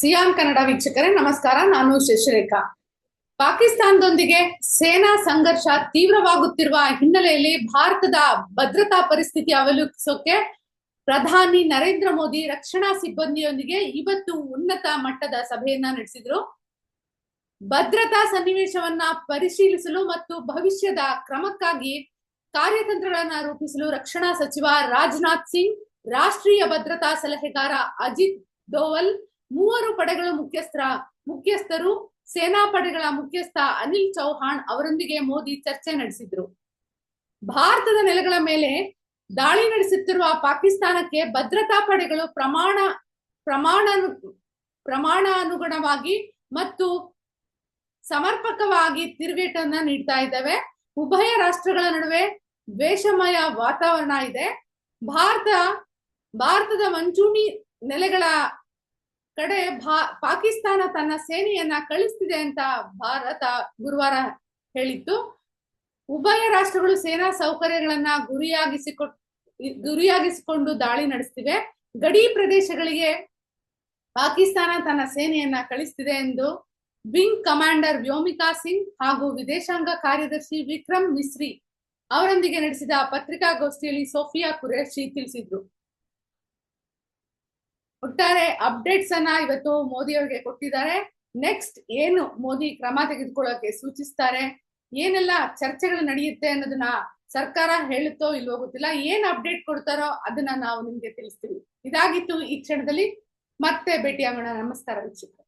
Xi'an Kannada ವೀಕ್ಷಕರೇ, ನಮಸ್ಕಾರ. ನಾನು ಶಶಿರೇಖಾ. ಪಾಕಿಸ್ತಾನದೊಂದಿಗೆ ಸೇನಾ ಸಂಘರ್ಷ ತೀವ್ರವಾಗುತ್ತಿರುವ ಹಿನ್ನೆಲೆಯಲ್ಲಿ ಭಾರತದ ಭದ್ರತಾ ಪರಿಸ್ಥಿತಿ ಅವಲೋಕಿಸೋಕೆ ಪ್ರಧಾನಿ ನರೇಂದ್ರ ಮೋದಿ ರಕ್ಷಣಾ ಸಿಬ್ಬಂದಿಯೊಂದಿಗೆ ಇವತ್ತು ಉನ್ನತ ಮಟ್ಟದ ಸಭೆಯನ್ನ ನಡೆಸಿದ್ರು. ಭದ್ರತಾ ಸನ್ನಿವೇಶವನ್ನ ಪರಿಶೀಲಿಸಲು ಮತ್ತು ಭವಿಷ್ಯದ ಕ್ರಮಕ್ಕಾಗಿ ಕಾರ್ಯತಂತ್ರಗಳನ್ನ ರೂಪಿಸಲು ರಕ್ಷಣಾ ಸಚಿವ ರಾಜನಾಥ್ ಸಿಂಗ್, ರಾಷ್ಟ್ರೀಯ ಭದ್ರತಾ ಸಲಹೆಗಾರ ಅಜಿತ್ ದೋವಲ್ ಮೂವರು ಪಡೆಗಳ ಮುಖ್ಯಸ್ಥರ ಮುಖ್ಯಸ್ಥರು, ಸೇನಾ ಪಡೆಗಳ ಮುಖ್ಯಸ್ಥ ಅನಿಲ್ ಚೌಹಾಣ್ ಅವರೊಂದಿಗೆ ಮೋದಿ ಚರ್ಚೆ ನಡೆಸಿದ್ರು. ಭಾರತದ ನೆಲೆಗಳ ಮೇಲೆ ದಾಳಿ ನಡೆಸುತ್ತಿರುವ ಪಾಕಿಸ್ತಾನಕ್ಕೆ ಭದ್ರತಾ ಪಡೆಗಳು ಪ್ರಮಾಣ ಪ್ರಮಾಣ, ಪ್ರಮಾಣಾನುಗುಣವಾಗಿ ಮತ್ತು ಸಮರ್ಪಕವಾಗಿ ತಿರುಗೇಟನ್ನ ನೀಡ್ತಾ ಇದ್ದಾವೆ. ಉಭಯ ರಾಷ್ಟ್ರಗಳ ನಡುವೆ ದ್ವೇಷಮಯ ವಾತಾವರಣ ಇದೆ. ಭಾರತ, ಭಾರತದ ಮಂಚೂಣಿ ನೆಲೆಗಳ ಕಡೆ ಭಾ, ಪಾಕಿಸ್ತಾನ ತನ್ನ ಸೇನೆಯನ್ನ ಕಳಿಸ್ತಿದೆ ಅಂತ ಭಾರತ ಗುರುವಾರ ಹೇಳಿತ್ತು. ಉಭಯ ರಾಷ್ಟ್ರಗಳು ಸೇನಾ ಸೌಕರ್ಯಗಳನ್ನ ಗುರಿಯಾಗಿಸಿಕೊ ಗುರಿಯಾಗಿಸಿಕೊಂಡು ದಾಳಿ ನಡೆಸ್ತಿವೆ. ಗಡಿ ಪ್ರದೇಶಗಳಿಗೆ ಪಾಕಿಸ್ತಾನ ತನ್ನ ಸೇನೆಯನ್ನ ಕಳಿಸ್ತಿದೆ ಎಂದು ವಿಂಗ್ ಕಮಾಂಡರ್ ವ್ಯೋಮಿಕಾ ಸಿಂಗ್ ಹಾಗೂ ವಿದೇಶಾಂಗ ಕಾರ್ಯದರ್ಶಿ ವಿಕ್ರಮ್ ಮಿಸ್ರಿ ಅವರೊಂದಿಗೆ ನಡೆಸಿದ ಪತ್ರಿಕಾಗೋಷ್ಠಿಯಲ್ಲಿ ಸೋಫಿಯಾ ಕುರೇಶಿ ತಿಳಿಸಿದ್ರು. ಒಟ್ಟಾರೆ ಅಪ್ಡೇಟ್ಸ್ ಅನ್ನ ಇವತ್ತು ಮೋದಿ ಅವರಿಗೆ ಕೊಟ್ಟಿದ್ದಾರೆ. ನೆಕ್ಸ್ಟ್ ಏನು ಮೋದಿ ಕ್ರಮ ತೆಗೆದುಕೊಳ್ಳೋಕೆ ಸೂಚಿಸ್ತಾರೆ? ಏನೆಲ್ಲ ಚರ್ಚೆಗಳು ನಡೆಯುತ್ತೆ ಅನ್ನೋದನ್ನ ಸರ್ಕಾರ ಹೇಳುತ್ತೋ ಇಲ್ವೋ ಗೊತ್ತಿಲ್ಲ. ಏನ್ ಅಪ್ಡೇಟ್ ಕೊಡ್ತಾರೋ ಅದನ್ನ ನಾವು ನಿಮ್ಗೆ ತಿಳಿಸ್ತೀವಿ. ಇದಾಗಿತ್ತು ಈ ಕ್ಷಣದಲ್ಲಿ. ಮತ್ತೆ ಭೇಟಿಯಾಗೋಣ. ನಮಸ್ಕಾರ ವೀಕ್ಷಕರು.